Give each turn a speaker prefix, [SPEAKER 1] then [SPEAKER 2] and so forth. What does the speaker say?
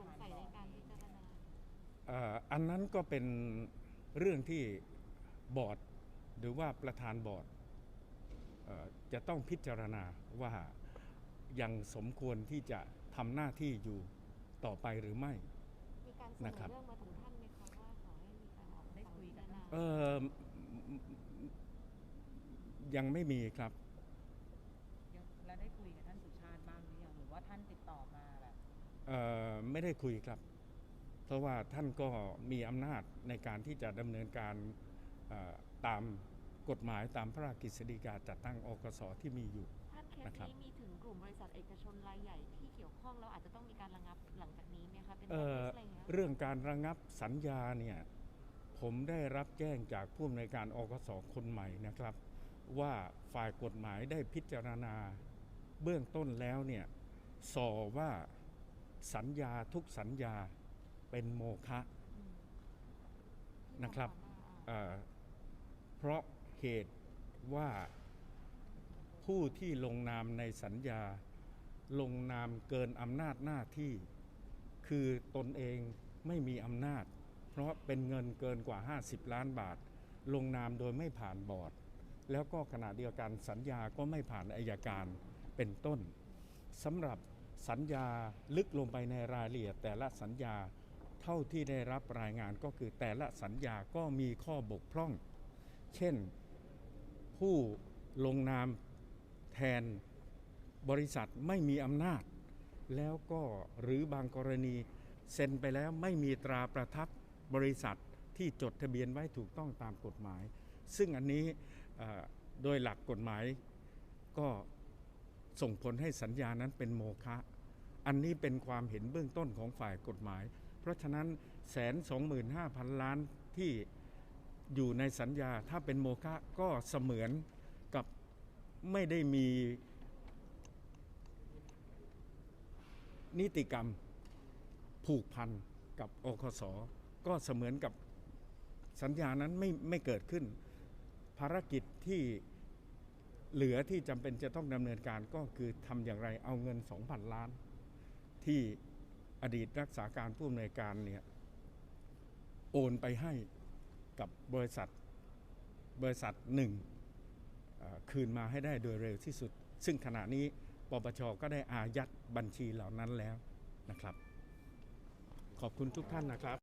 [SPEAKER 1] สงสัยในการพิจารณา
[SPEAKER 2] เอ่ออันนั้นก็เป็นเรื่องที่บอร์ดหรือว่าประธานบอร์ดเอ่อจะต้องพิจารณาว่ายังสมควรที่จะทำหน้าที่อยู่ต่อไปหรือไม่
[SPEAKER 1] มีการเสน
[SPEAKER 2] นะ
[SPEAKER 1] อ
[SPEAKER 2] ครับ
[SPEAKER 1] เรื่องมาถึงท่านไหมคะว่าขอให้มีการออก
[SPEAKER 3] ได้คุยกัน
[SPEAKER 1] พิจารณา
[SPEAKER 2] เอ่อยังไม่มีครับ
[SPEAKER 3] ไม่
[SPEAKER 2] ได้คุยครับ เพราะว่าท่านก็มีอำนาจในการที่จะดำเนินการเอ่อตามกฎหมายตามพระราชกฤษฎีกาจัดตั้งอกสที่มีอยู่
[SPEAKER 1] ท่านเคส
[SPEAKER 2] นะครับ
[SPEAKER 1] นี้มีถึงกลุ่มบริษัทเอกชนรายใหญ่ที่เกี่ยวข้องแล้วอาจจะต้องมีการระงับหลังจากนี้ไหมคะเป็น
[SPEAKER 2] เอ่อ
[SPEAKER 1] อะไรอย่างเงี้ย
[SPEAKER 2] เรื่องการระงับสัญญาเนี่ยผมได้รับแจ้งจากผู้อำนวยการอกสคนใหม่นะครับ ว่าฝ่ายกฎหมายได้พิจารณาเบื้องต้นแล้วเนี่ยสอว่า สัญญาทุกสัญญาเป็นโมฆะ
[SPEAKER 1] อืม
[SPEAKER 2] นะครับ
[SPEAKER 1] ที่
[SPEAKER 2] เอ่อเพราะเหตุว่าผู้ที่ลงนามในสัญญาลงนามเกินอำนาจหน้าที่ คือตนเองไม่มีอำนาจ เพราะเป็นเงินเกินกว่า 50 ล้านบาท ลงนามโดยไม่ผ่านบอร์ด แล้วก็ขณะเดียวกันสัญญาก็ไม่ผ่านอายการเป็นต้นสำหรับ สัญญาลึกลงไปในรายละเอียด แต่ละสัญญาเท่าที่ได้รับรายงานก็คือแต่ละสัญญาก็มีข้อบกพร่อง เช่นผู้ลงนามแทนบริษัทไม่มีอำนาจ แล้วก็หรือบางกรณีเซ็นไปแล้วไม่มีตราประทับบริษัทที่จดทะเบียนไว้ถูกต้องตามกฎหมาย ซึ่งอันนี้โดยหลักกฎหมายก็ ส่งผลให้สัญญานั้นเป็นโมฆะอันนี้เป็นความเห็นเบื้องต้นของฝ่ายกฎหมาย เพราะฉะนั้นแสนสองหมื่นห้าพันล้านที่อยู่ในสัญญาถ้าเป็นโมฆะก็เสมือนกับไม่ได้มีนิติกรรมผูกพันกับอคสก็เสมือนกับสัญญานั้นไม่ไม่เกิดขึ้น ภารกิจที่ เหลือที่จำเป็นจะต้องดำเนินการก็คือทำอย่างไรเอาเงิน 2,000 ล้าน ที่อดีตรักษาการผู้อำนวยการเนี่ยโอนไปให้กับบริษัทบริษัทหนึ่งคืนมาให้ได้โดยเร็วที่สุด ซึ่งขณะนี้ปปชก็ได้อายัดบัญชีเหล่านั้นแล้วนะครับ ขอบคุณทุกท่านนะครับ